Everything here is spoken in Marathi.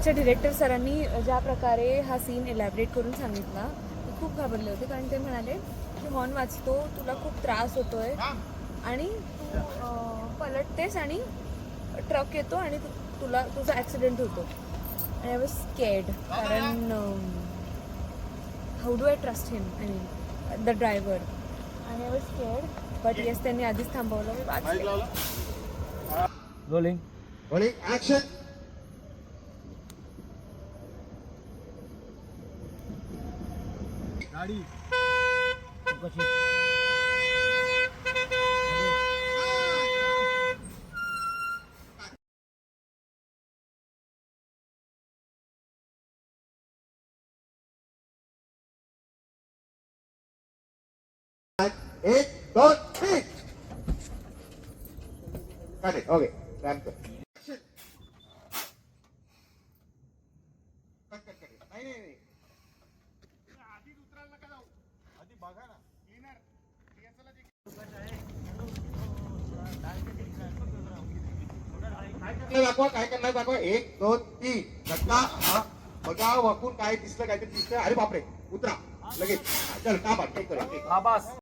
आमच्या डिरेक्टर सरांनी ज्या प्रकारे हा सीन एलॅबरेट करून सांगितला ते खूप घाबरले होते. कारण ते म्हणाले की हॉर्न वाजतो तुला खूप त्रास होतोय. आणि तू पलटतेस आणि ट्रक येतो आणि तुला तुझा ॲक्सिडेंट होतो. आणि आय वॉज स्केड कारण how do I trust him I mean the driver आणि I was scared but yes त्यांनी आधीच थांबवलं. मी वाचले. Rolling Rolling. गाडी कशी एक दोन तीन up. Action. Cut, cut, cut. नाही, काय दाखवा काय करणार दाखवा. एक दोन तीन. घटना हा. बघा वाकून काय दिसलं काहीतरी दिसलं. अरे बापरे उतरा. लगेच. चल का आबास